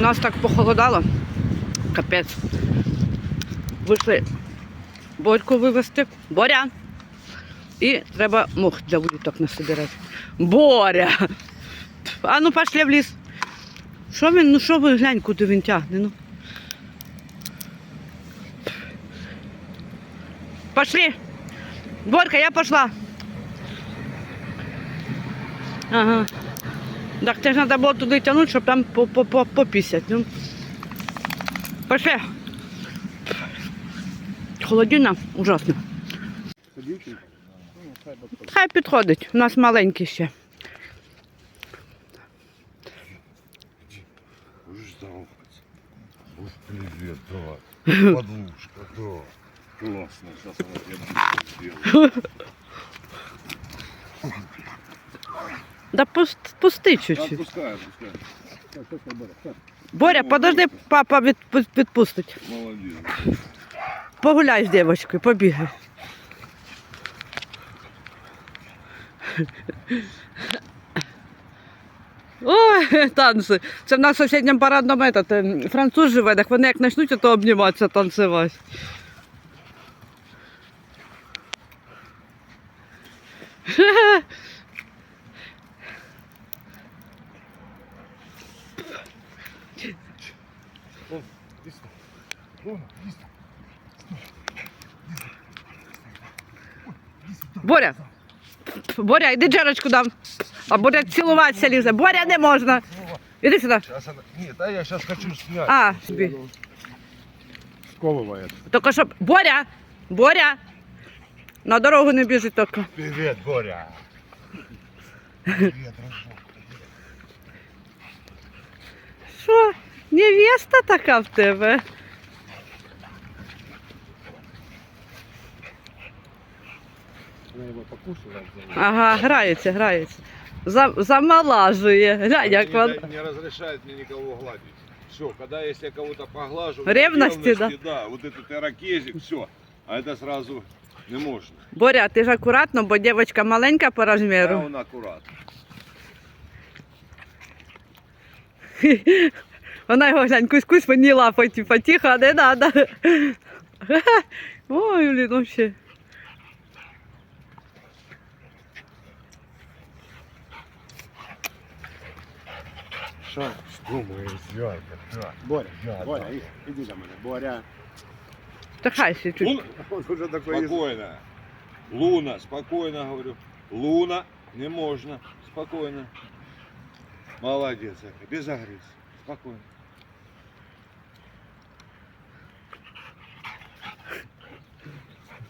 У нас так похолодало. Капець. Вийшли Борьку вивезти. Боря. І треба мох для уліток насобирати. Боря! А ну пошли в ліс. Що він, ну що ви глянь, куди він тягне, ну. Пошли. Борька, я пошла. Ага. Так це ж треба було туди тягнути, щоб там по- по- по- попісять. Ну. Пошли. Холодина ужасно. Хай підходить, у нас маленький ще. Привет давать. Подушка, да. Классно. Сейчас она. Да пуст, пусти чуть-чуть. Отпускай, отпускай. Боря, подожди, папа від, від- відпустить. Молодец. Погуляй з дівчинкою, побігай. Ой, танці. Це в нас в сусідньому парадному этот, е, француз живе, так вони як почнуть, то обніматися, танцювати. Боря, Боря, іди джерочку дам. А Боря цілуватися лізе. Боря не можна. Іди сюди. Сейчас она... Нет, а я сейчас хочу снять. А, собі. Сковывает. Тільки щоб. Боря! Боря! На дорогу не біжи тільки. Привет, Боря. Привет, дружок. Що? Невеста така в тебе? Его покушала. Ага, грається, грається. За, замалажує. Глянь, як вона. да- не разрешает мне никого гладить. Все, когда если я кого-то поглажу, Ревности, да? да, вот этот ирокезик, все. А это сразу не можно. Боря, ти ж акуратно, бо дівчинка маленька по Да, розміру. он аккуратно. Вона його глянь, кусь-кусь мені лапать, тихо, не надо. Ой, блін, вообще. Да. Боря, Боря, і- іди до мене. Боря. Та хай ще чуть. Луна, Он уже такой спокойно. Луна, спокойно говорю. Луна, не можно. Спокойно. Молодец, без агрессии. Спокойно.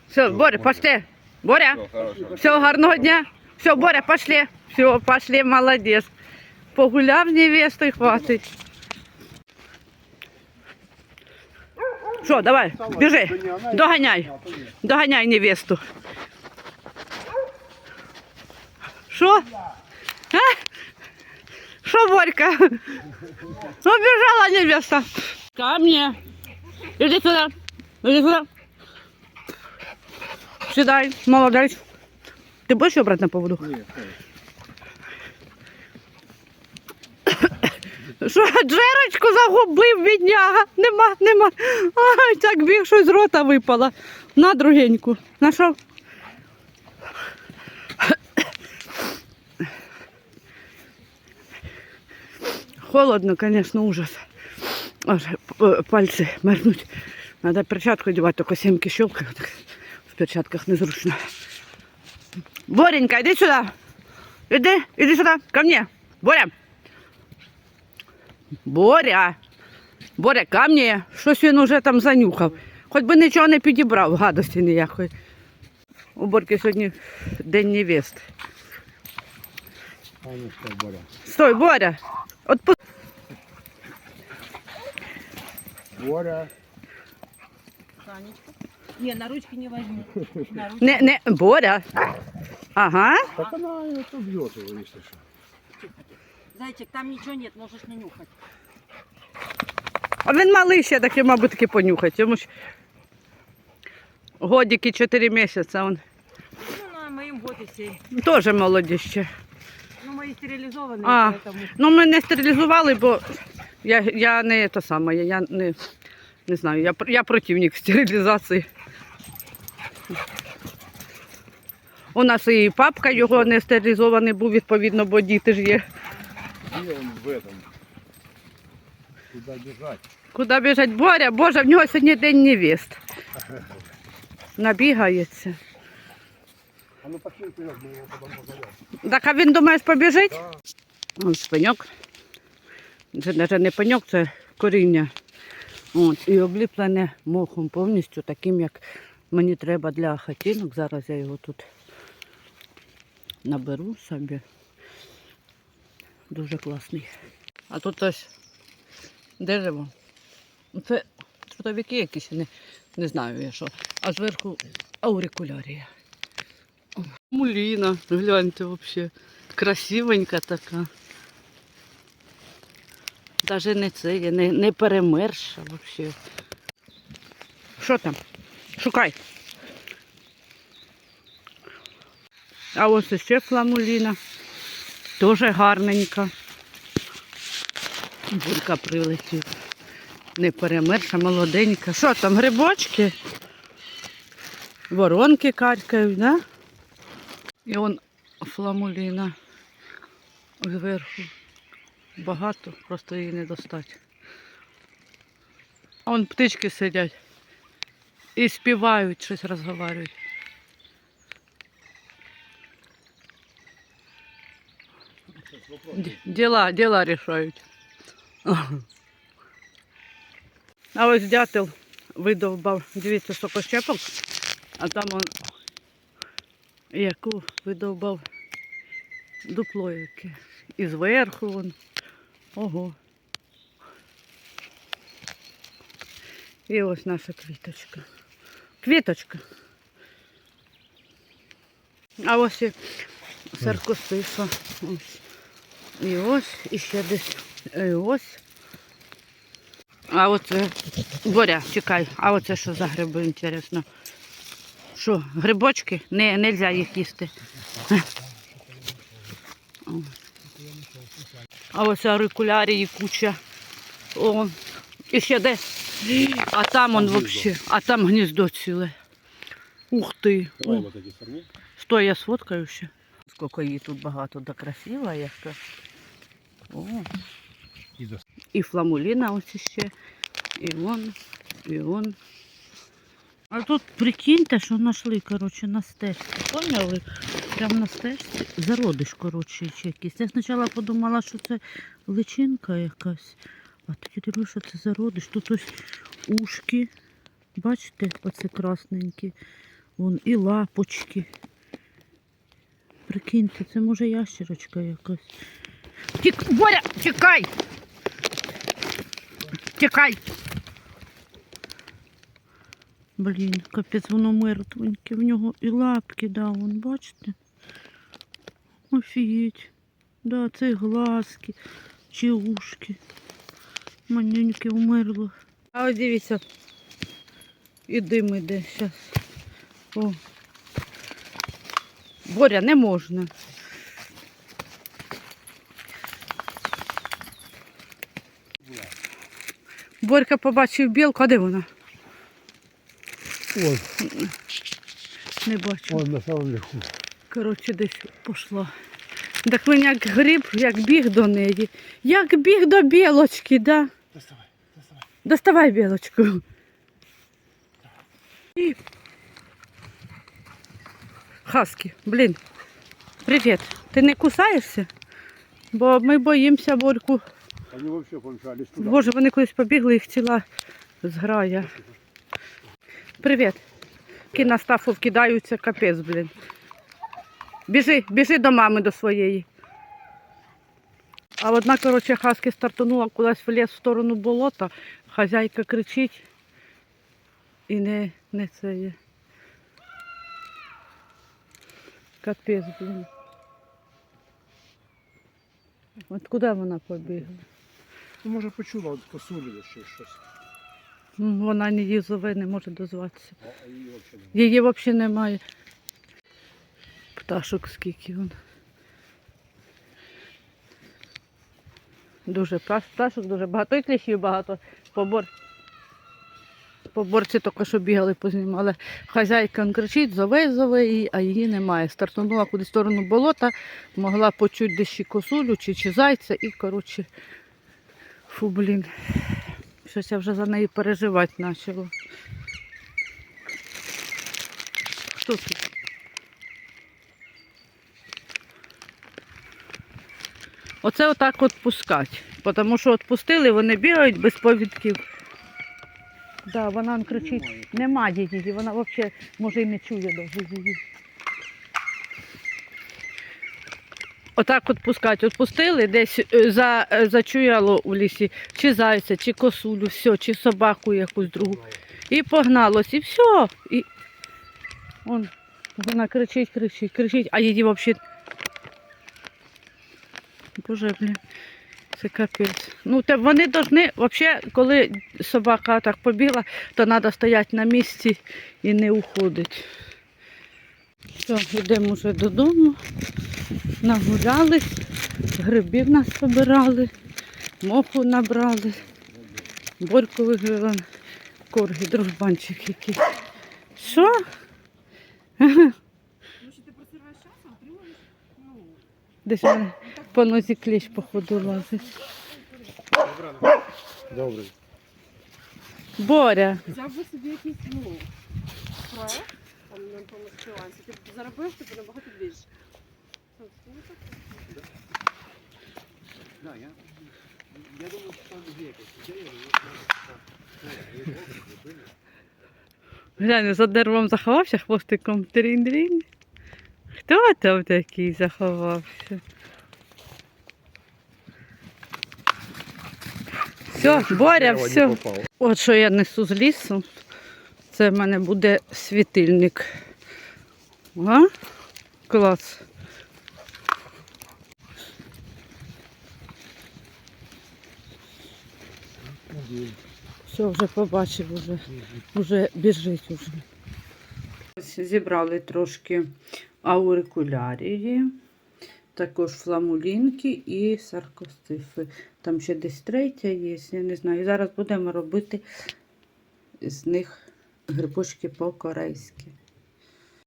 Все, Боря, пошли. Боря, Все, хорошо. все, гарного дня. Все, Боря, пошли. Все, пошли, молодець. Погуляв з невестою, хватить. Що, давай, біжи, доганяй, доганяй невесту. Що? А? Що, Борька? Убежала невеста. Ко мне. Иди сюда. Иди сюда. Сідай, молодець. Ти будеш його брати на поводу? Ні, Що, джерочку загубив, бідняга? Нема, нема. Ай, так біг, щось з рота випало. На другеньку. Нашов? Холодно, конечно, ужас. Аж пальці мерзнуть. Надо перчатку одягати, тільки сімки щелкають. В перчатках незручно. Боренька, иди сюда. Иди, иди сюда, ко мне. Боря. Боря. Боря, ко мне. Щось він уже там занюхав. Хоч би нічого не підібрав, гадості ніякої. У Борки сьогодні день невест. Стой, Боря. Отпу... Боря. Не, на ручки не возьму. На ручки. Не, не, Боря. Ага. Так она это бьет его, если что. Зайчик, там ничего нет, можешь не нюхать. А він малий ще таки, мабуть, таки понюхать. Йому ж годики 4 місяці. Він Ну, на годе семь. теж молоді ще. Ну, мои стерилизованные, А. поэтому... Ну, ми не стерилізували, бо Я, я не те саме, я, не, не знаю, я, я противник стерилізації. У нас і папка його не стерилізований був, відповідно, бо діти ж є. Где он в этом? Куда бежать? Куди біжать Боря? Боже, в нього сьогодні день невест. Набігається. А ну пошли вперед, мы его потом позовем. Так а він думаєш побіжить? Да. Ось пеньок. Це навіть не пеньок, це коріння. От, і обліплене мохом повністю, таким, як мені треба для хатинок. Зараз я його тут наберу собі. Дуже класний. А тут ось дерево. Це трудовики якісь, не, не знаю я що. А зверху аурикулярія. Муліна, гляньте взагалі. Красивенька така. Даже не це, є, не, не перемерша взагалі. Що там? Шукай. А ось ще фламуліна. Дуже гарненька. Булька прилетів. Не перемерша, молоденька. Що там, грибочки? Воронки каркають, да? І он фламуліна зверху. Багато, просто її не достати. А вон птички сидять і співають, щось розговорюють. Діла, діла рішають. А ось дятел видовбав, дивіться, сокощепок, а там он яку видовбав дупло яке. І зверху вон. Ого. І ось наша квіточка. Квіточка. А ось і саркосиса. Ось. І ось, і ще десь. І ось. А оце. Боря, чекай, а оце що за гриби, інтересно. Що, грибочки? Не, нельзя їх їсти. А ось аурикулярії куча. О, і ще де. А там он взагалі, а там гніздо ціле. Ух ти. Стой, я сфоткаю ще. Скільки її тут багато, да красива яка. О. І фламуліна ось іще. І вон, і вон. А тут прикиньте, що знайшли, коротше, на стежці. Поняли? Прямо на стежці. Зародиш, коротше, якийсь. Я спочатку подумала, що це личинка якась. А тоді дивлюся, що це зародиш. Тут ось ушки. Бачите, оце красненькі. Вон і лапочки. Прикиньте, це може ящерочка якась. Тік... Боря, тікай! Тікай! Блін, капець, воно мертвеньке. В нього і лапки, да, вон, бачите? Офігеть. Да, це глазки, чи ушки. Манюньке умерло. А ось дивіться. І дим іде зараз. Боря, не можна. Борька побачив білку, а де вона? Вот, Не бачу. он на самом верху. Коротше, десь пішла. Так він як гриб, як біг до неї. Як біг до білочки, да? Доставай, доставай. Доставай білочку. І... Хаски, блін. Привіт. Ти не кусаєшся? Бо ми боїмося Борьку. Боже, вони колись побігли, їх ціла зграя. Привіт. Які на стафу вкидаються, капець, блін. Біжи, біжи до мами до своєї. А одна, коротше, хаски стартанула кудись в ліс в сторону болота. Хазяйка кричить і не, не це є. Капець, блін. От куди вона побігла? Ну, може почула, от посули ще щось. Вона не їзове, не може дозватися. А, її вообще немає. Її взагалі немає. Пташок скільки вон. Дуже пташ- пташок, дуже багато. І кліщів багато. Побор. Поборці тільки що бігали, познімали. Хазяйка кричить, зове, зове її, а її немає. Стартанула кудись в сторону болота, могла почути десь чи косулю, чи, чи зайця, і, коротше, фу, блін. Щось я вже за неї переживати почала. Хто тут? Оце отак от пускати. Тому що відпустили, вони бігають без повідків. Да, вона кричить. Нема її, вона взагалі може і не чує навіть її. Отак от пускати. Отпустили, десь е, за, е, зачуяло у лісі, чи зайця, чи косулю, все, чи собаку якусь другу. І погналось, і все. І... Он, вона кричить, кричить, кричить, а її взагалі. Боже, блін. Це капець. Ну, те вони повинні, взагалі, коли собака так побігла, то треба стояти на місці і не уходити. Все, йдемо вже додому. Нагулялись, грибів нас побирали, моху набрали, борьку виграла, корги, дружбанчик якийсь. Що? Десь мене по нозі кліщ, походу, лазить. Добре. Боря, взяв би собі якийсь, ну, проект, там, на якомусь фрілансі, ти б заробив тобі набагато більше. Да, я, я думаю, що там ідея, глянь, за деревом заховався хвостиком трінь-дрінь. Хто там такий заховався? Все, Боря, все. От що я несу з лісу. Це в мене буде світильник. А? Клас. Все, вже побачив, вже, вже біжить уже. Зібрали трошки аурикулярії, також фламулінки і саркостифи. Там ще десь третя є, я не знаю. Зараз будемо робити з них грибочки по-корейськи.